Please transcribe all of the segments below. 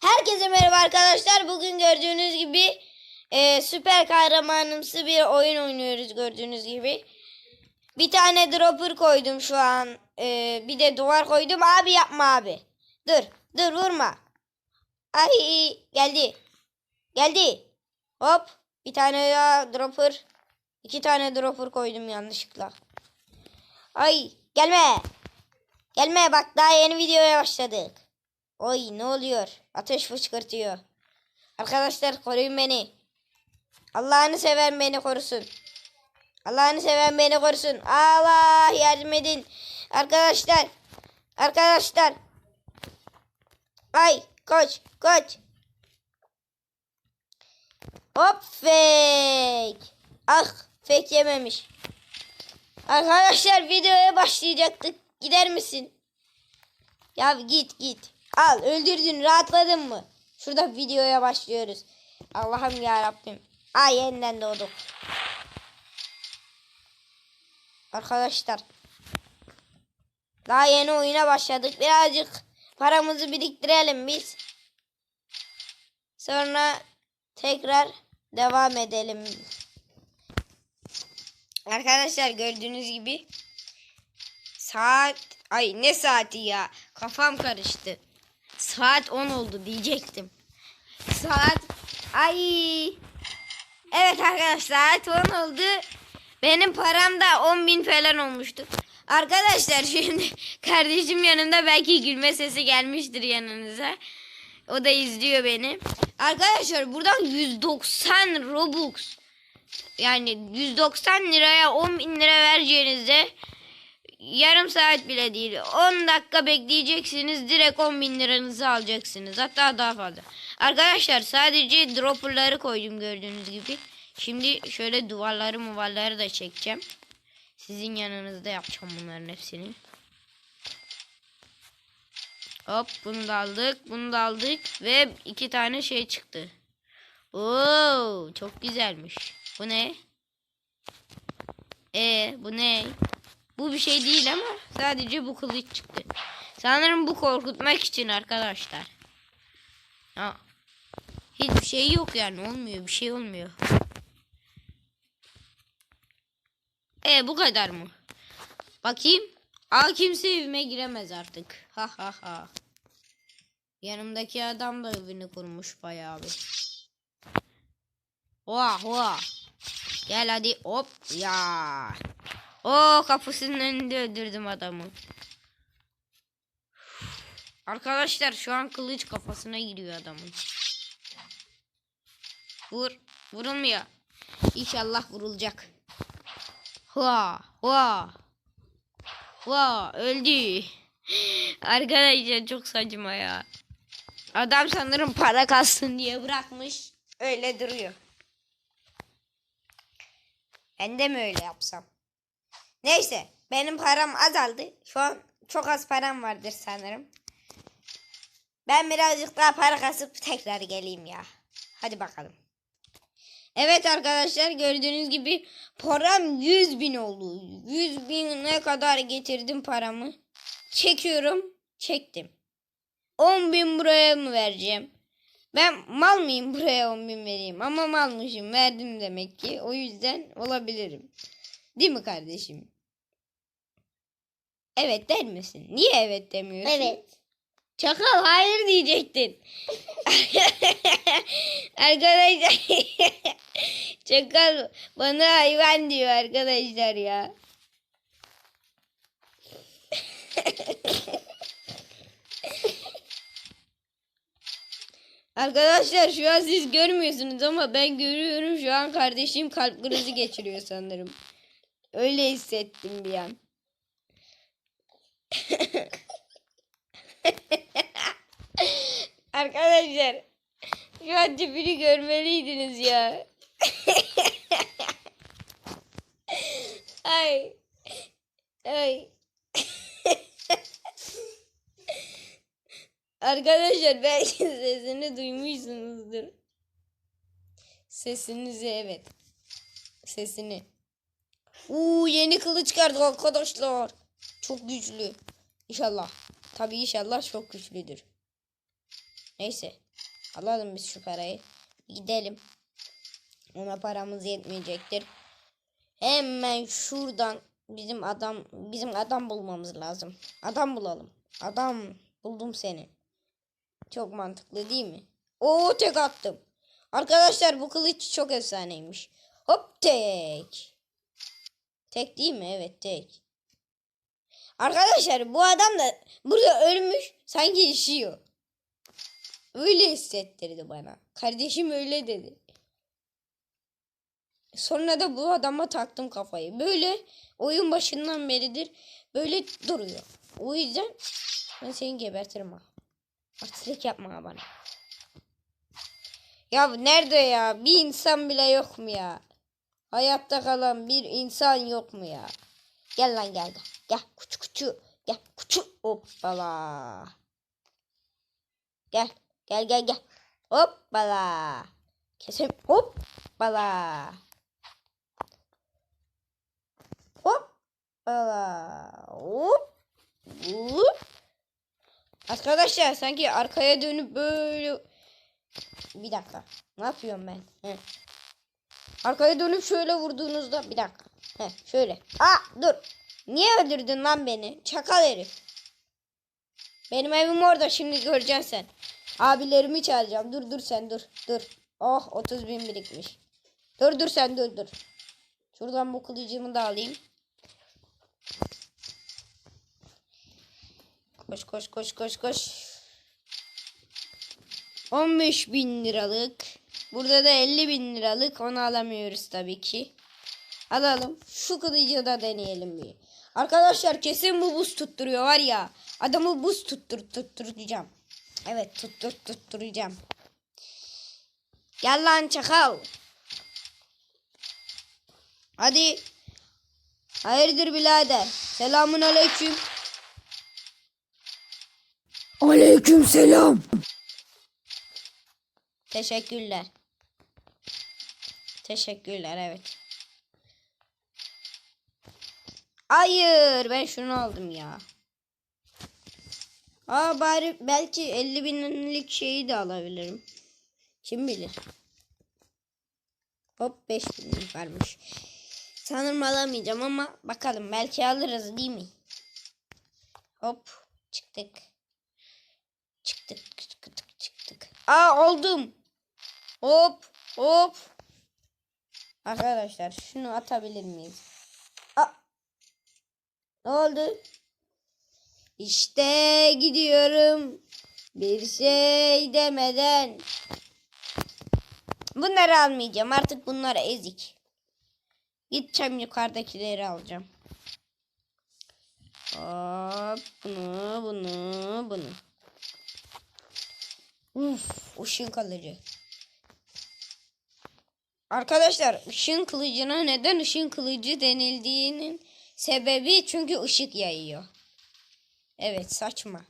Herkese merhaba arkadaşlar. Bugün gördüğünüz gibi e, süper kahramanımsı bir oyun oynuyoruz gördüğünüz gibi. Bir tane dropper koydum şu an. E, bir de duvar koydum. Abi yapma abi. Dur. Dur vurma. Ay geldi. Geldi. Hop. Bir tane daha dropper. İki tane dropper koydum yanlışlıkla. Ay gelme. Gelme bak daha yeni videoya başladık. Oy ne oluyor? Ateş fışkırtıyor. Arkadaşlar koruyun beni. Allah'ını seven beni korusun. Allah'ını seven beni korusun. Allah yardım edin. Arkadaşlar. Arkadaşlar. Ay koç koç. Hop fake. Ah fake yememiş. Arkadaşlar videoya başlayacaktık. Gider misin? Ya git git. Al öldürdün rahatladın mı? Şurada videoya başlıyoruz. Allah'ım ya Rabbim. Ay yeniden doğduk. Arkadaşlar. Daha yeni oyuna başladık. Birazcık paramızı biriktirelim biz. Sonra tekrar devam edelim. Arkadaşlar gördüğünüz gibi saat ay ne saati ya kafam karıştı. Saat 10 oldu diyecektim. Saat ay evet arkadaşlar saat 10 oldu. Benim param da 10 bin falan olmuştu. Arkadaşlar şimdi kardeşim yanımda belki gülme sesi gelmiştir yanınıza. O da izliyor beni. Arkadaşlar buradan 190 Robux yani 190 liraya 10 bin lira vereceğinizde yarım saat bile değil 10 dakika bekleyeceksiniz direkt 10 bin liranızı alacaksınız hatta daha fazla. Arkadaşlar sadece dropperları koydum gördüğünüz gibi. Şimdi şöyle duvarları muvarları da çekeceğim. Sizin yanınızda yapacağım bunların hepsini. Hop bunu da aldık bunu da aldık ve iki tane şey çıktı. Oo çok güzelmiş. Bu ne? E bu ne? Bu bir şey değil ama sadece bu kılıç çıktı. Sanırım bu korkutmak için arkadaşlar. Ha. Hiçbir şey yok yani olmuyor bir şey olmuyor. E bu kadar mı? Bakayım. Aa kimse evime giremez artık. Ha ha ha. Yanımdaki adam da evini kurmuş bayağı bir. Oha oha. Gel hadi hop ya. O kapısının önünde öldürdüm adamı. Arkadaşlar şu an kılıç kafasına giriyor adamın. Vur. Vurulmuyor. İnşallah vurulacak. Hua. Hua. Hua. Öldü. Arkadaşlar çok saçma ya. Adam sanırım para kastın diye bırakmış. Öyle duruyor. Ben de mi öyle yapsam? Neyse benim param azaldı. Şu an çok az param vardır sanırım. Ben birazcık daha para kasıp tekrar geleyim ya. Hadi bakalım. Evet arkadaşlar gördüğünüz gibi param 100 bin oldu. 100 bine kadar getirdim paramı. Çekiyorum. Çektim. 10 bin buraya mı vereceğim? Ben mal mıyım buraya 10 bin vereyim? Ama malmışım verdim demek ki. O yüzden olabilirim. Değil mi kardeşim? Evet der misin? Niye evet demiyorsun? Evet. Çakal hayır diyecektin. arkadaşlar Çakal bana hayvan diyor arkadaşlar ya. Arkadaşlar şu an siz görmüyorsunuz ama ben görüyorum şu an kardeşim kalp krizi geçiriyor sanırım. Öyle hissettim bir an. Arkadaşlar şu an tipini görmeliydiniz ya. ay. Ay. Arkadaşlar belki sesini duymuşsunuzdur. Sesinizi evet. Sesini. Uuu yeni kılıç çıkardık arkadaşlar. Çok güçlü. İnşallah. Tabii inşallah çok güçlüdür. Neyse. Alalım biz şu parayı. Gidelim. Ona paramız yetmeyecektir. Hemen şuradan bizim adam bizim adam bulmamız lazım. Adam bulalım. Adam buldum seni. Çok mantıklı değil mi? Oo tek attım. Arkadaşlar bu kılıç çok efsaneymiş. Hop tek. Tek değil mi? Evet tek. Arkadaşlar bu adam da burada ölmüş sanki yaşıyor. Öyle hissettirdi bana. Kardeşim öyle dedi. Sonra da bu adama taktım kafayı. Böyle oyun başından beridir böyle duruyor. O yüzden ben seni gebertirim ha. Artistlik yapma bana. Ya nerede ya? Bir insan bile yok mu ya? Hayatta kalan bir insan yok mu ya? Gel lan gel gel. Gel kuçu kuçu. Gel kuçu. Hoppala. Gel. Gel gel gel. Hoppala. Kesim. Hoppala. Hoppala. Hop. Hop. Arkadaşlar sanki arkaya dönüp böyle bir dakika. Ne yapıyorum ben? Arkaya dönüp şöyle vurduğunuzda bir dakika. He, şöyle. Aa dur. Niye öldürdün lan beni? Çakal herif. Benim evim orada şimdi göreceksin sen. Abilerimi çağıracağım. Dur dur sen dur. Dur. Oh 30 bin birikmiş. Dur dur sen dur dur. Şuradan bu kılıcımı da alayım. Koş koş koş koş koş. 15 bin liralık. Burada da 50 bin liralık. Onu alamıyoruz tabii ki. Alalım. Şu kılıcı da deneyelim bir. Arkadaşlar kesin bu buz tutturuyor var ya. Adamı buz tuttur tutturacağım. Evet tuttur tutturacağım. Gel lan çakal. Hadi. Hayırdır birader. Selamun aleyküm. Aleyküm selam. Teşekkürler. Teşekkürler evet. Hayır ben şunu aldım ya. Aa bari belki 50 binlik şeyi de alabilirim. Kim bilir. Hop 5 binlik varmış. Sanırım alamayacağım ama bakalım belki alırız değil mi? Hop çıktık. Çıktık çıktık çıktık. Aa oldum. Hop hop. Arkadaşlar şunu atabilir miyiz? Aa. Ne oldu? İşte gidiyorum. Bir şey demeden. Bunları almayacağım. Artık bunlar ezik. Gideceğim yukarıdakileri alacağım. Hop bunu bunu bunu. Uf, ışın kılıcı. Arkadaşlar ışın kılıcına neden ışın kılıcı denildiğinin sebebi çünkü ışık yayıyor. Evet saçma.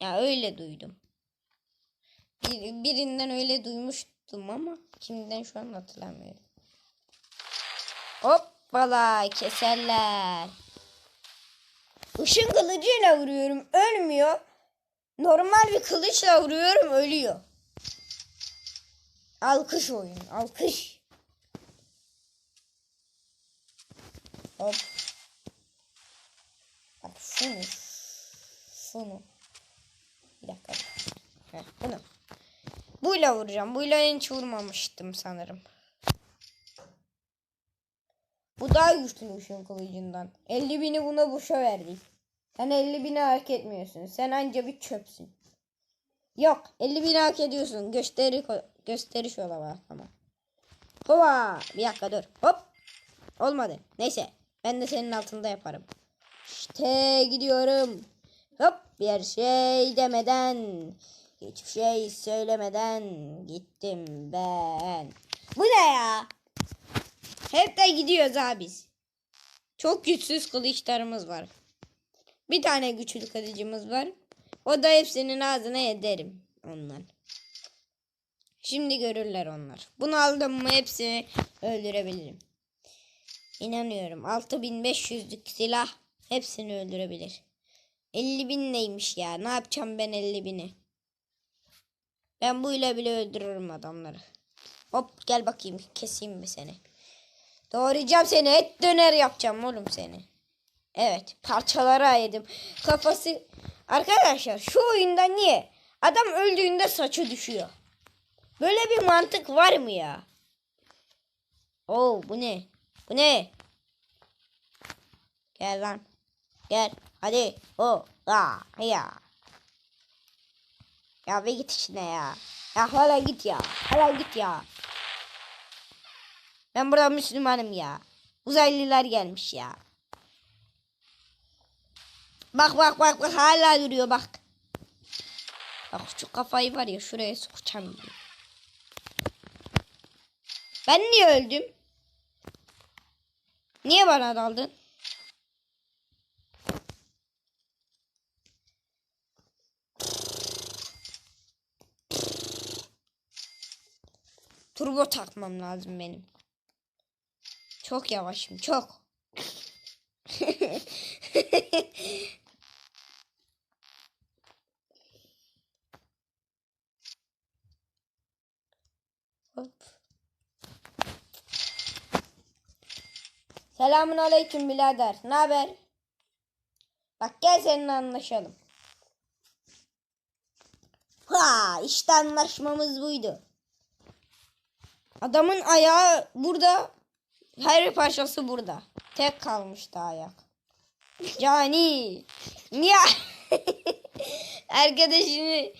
Ya öyle duydum. Bir, birinden öyle duymuştum ama kimden şu an hatırlamıyorum. Hoppala keserler. Işın kılıcıyla vuruyorum ölmüyor. Normal bir kılıçla vuruyorum ölüyor. Alkış oyun alkış. Hop. Bak şunu. Şunu. Bir dakika. Heh, bunu. Buyla vuracağım. Buyla hiç vurmamıştım sanırım. Bu daha güçlü ışın kılıcından. 50 bini buna boşa verdik. Sen 50 bini hak etmiyorsun. Sen anca bir çöpsün. Yok 50 bini hak ediyorsun. Gösteri gösteriş olamaz ama. Hova bir dakika dur. Hop. Olmadı. Neyse. Ben de senin altında yaparım. İşte gidiyorum. Hop bir şey demeden. Hiçbir şey söylemeden gittim ben. Bu ne ya? Hep de gidiyoruz abi biz. Çok güçsüz kılıçlarımız var. Bir tane güçlü kılıcımız var. O da hepsinin ağzına ederim ondan. Şimdi görürler onlar. Bunu aldım mı hepsini öldürebilirim. İnanıyorum. 6500'lük silah hepsini öldürebilir. 50 bin neymiş ya? Ne yapacağım ben 50 bini? Ben bu ile bile öldürürüm adamları. Hop gel bakayım keseyim mi seni? Doğrayacağım seni et döner yapacağım oğlum seni. Evet parçalara ayırdım. Kafası arkadaşlar şu oyunda niye? Adam öldüğünde saçı düşüyor. Böyle bir mantık var mı ya? Oo bu ne? Bu ne? Gel lan. Gel. Hadi. O. Aa, ya. Ya bir git işine ya. Ya hala git ya. Hala git ya. Ben burada Müslümanım ya. Uzaylılar gelmiş ya. Bak bak bak bak hala duruyor bak. Bak şu kafayı var ya şuraya sokacağım. Ben niye öldüm? Niye bana daldın? Turbo takmam lazım benim. Çok yavaşım çok. Hop. Selamun aleyküm birader. Ne haber? Bak gel seninle anlaşalım. Ha işte anlaşmamız buydu. Adamın ayağı burada. Her parçası burada. Tek kalmıştı ayak. Cani. Niye? Arkadaşını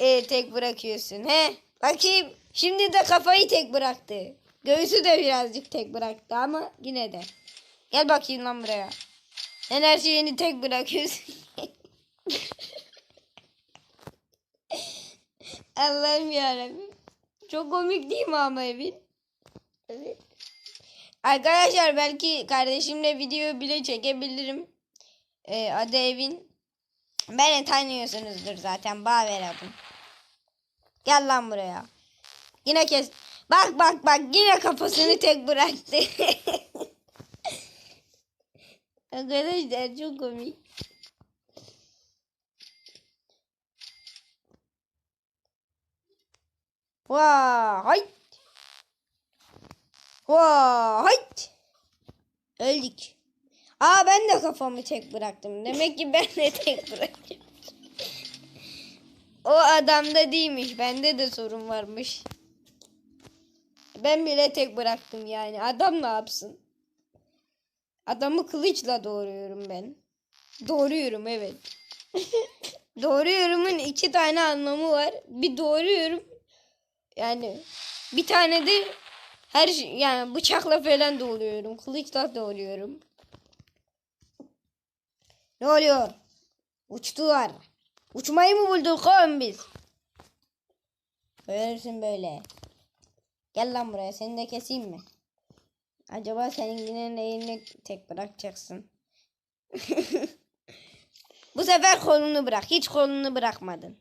e, tek bırakıyorsun he? Bakayım. Şimdi de kafayı tek bıraktı. Göğsü de birazcık tek bıraktı ama yine de. Gel bakayım lan buraya. Sen her şeyini tek bırakıyorsun. Allah'ım yarabbim. Çok komik değil mi ama Evin? Evet. Arkadaşlar belki kardeşimle video bile çekebilirim. Ee, adı Evin. Beni tanıyorsunuzdur zaten. Baver adım. Gel lan buraya. Yine kes. Bak bak bak yine kafasını tek bıraktı. Arkadaşlar çok komik. Vay. Vay. Öldük. Aa ben de kafamı tek bıraktım. Demek ki ben de tek bıraktım. O adamda değilmiş. Bende de sorun varmış. Ben bile tek bıraktım yani. Adam ne yapsın? Adamı kılıçla doğruyorum ben. Doğruyorum evet. doğruyorumun iki tane anlamı var. Bir doğruyorum. Yani bir tane de her şey yani bıçakla falan doğruyorum. Kılıçla doğruyorum. Ne oluyor? Uçtular. Uçmayı mı bulduk oğlum biz? Görürsün böyle. Gel lan buraya seni de keseyim mi? Acaba senin yine neyini tek bırakacaksın? Bu sefer kolunu bırak. Hiç kolunu bırakmadın.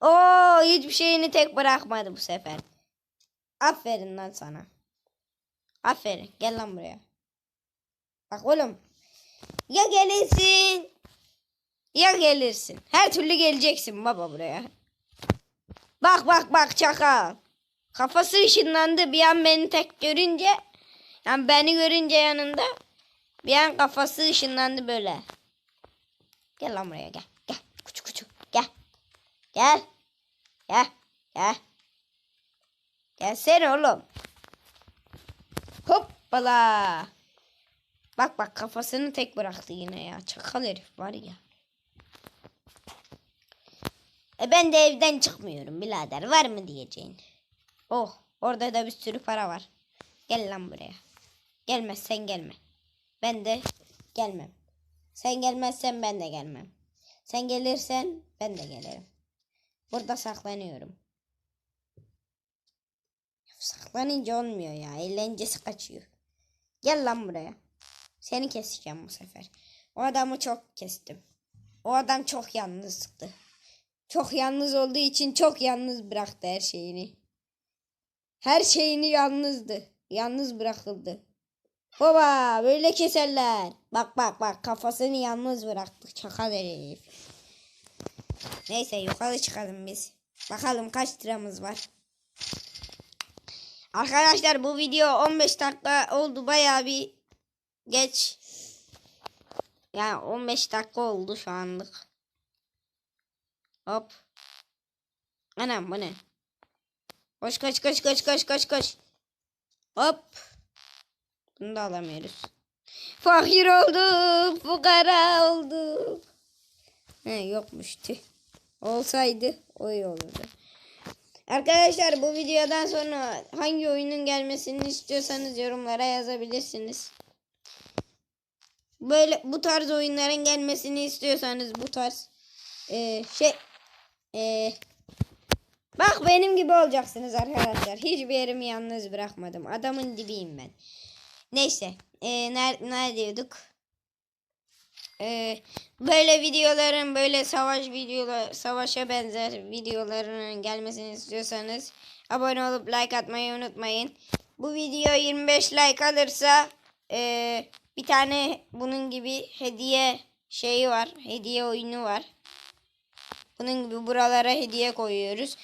Oo hiçbir şeyini tek bırakmadı bu sefer. Aferin lan sana. Aferin. Gel lan buraya. Bak oğlum. Ya gelirsin. Ya gelirsin. Her türlü geleceksin baba buraya. Bak bak bak çakal. Kafası ışınlandı bir an beni tek görünce. Yani beni görünce yanında. Bir an kafası ışınlandı böyle. Gel lan buraya gel. Gel. Kuçu kuçu. Gel. Gel. Gel. Gel. Gelsene oğlum. Hoppala. Bak bak kafasını tek bıraktı yine ya. Çakal herif var ya. E ben de evden çıkmıyorum birader. Var mı diyeceğin. Oh orada da bir sürü para var. Gel lan buraya. Gelmezsen gelme. Ben de gelmem. Sen gelmezsen ben de gelmem. Sen gelirsen ben de gelirim. Burada saklanıyorum. Saklanınca olmuyor ya. Eğlencesi kaçıyor. Gel lan buraya. Seni keseceğim bu sefer. O adamı çok kestim. O adam çok yalnızdı. Çok yalnız olduğu için çok yalnız bıraktı her şeyini. Her şeyini yalnızdı. Yalnız bırakıldı. Baba böyle keserler. Bak bak bak kafasını yalnız bıraktık. Çakal herif. Neyse yukarı çıkalım biz. Bakalım kaç liramız var. Arkadaşlar bu video 15 dakika oldu bayağı bir geç. Yani 15 dakika oldu şu anlık. Hop. Anam bu ne? Koş koş koş koş koş koş koş. Hop. Bunu da alamıyoruz. Fakir olduk, fukara olduk. He yokmuş tüh. Olsaydı o iyi olurdu. Arkadaşlar bu videodan sonra hangi oyunun gelmesini istiyorsanız yorumlara yazabilirsiniz. Böyle bu tarz oyunların gelmesini istiyorsanız bu tarz eee, şey eee, bak benim gibi olacaksınız arkadaşlar. Hiçbir yerimi yalnız bırakmadım. Adamın dibiyim ben. Neyse. Eee ner ne diyorduk? Eee, böyle videoların böyle savaş videolar savaşa benzer videoların gelmesini istiyorsanız abone olup like atmayı unutmayın. Bu video 25 like alırsa eee, bir tane bunun gibi hediye şeyi var. Hediye oyunu var. Bunun gibi buralara hediye koyuyoruz.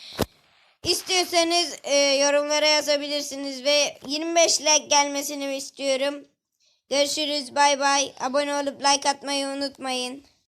İstiyorsanız eee, yorumlara yazabilirsiniz ve 25 like gelmesini istiyorum. Görüşürüz. Bay bay. Abone olup like atmayı unutmayın.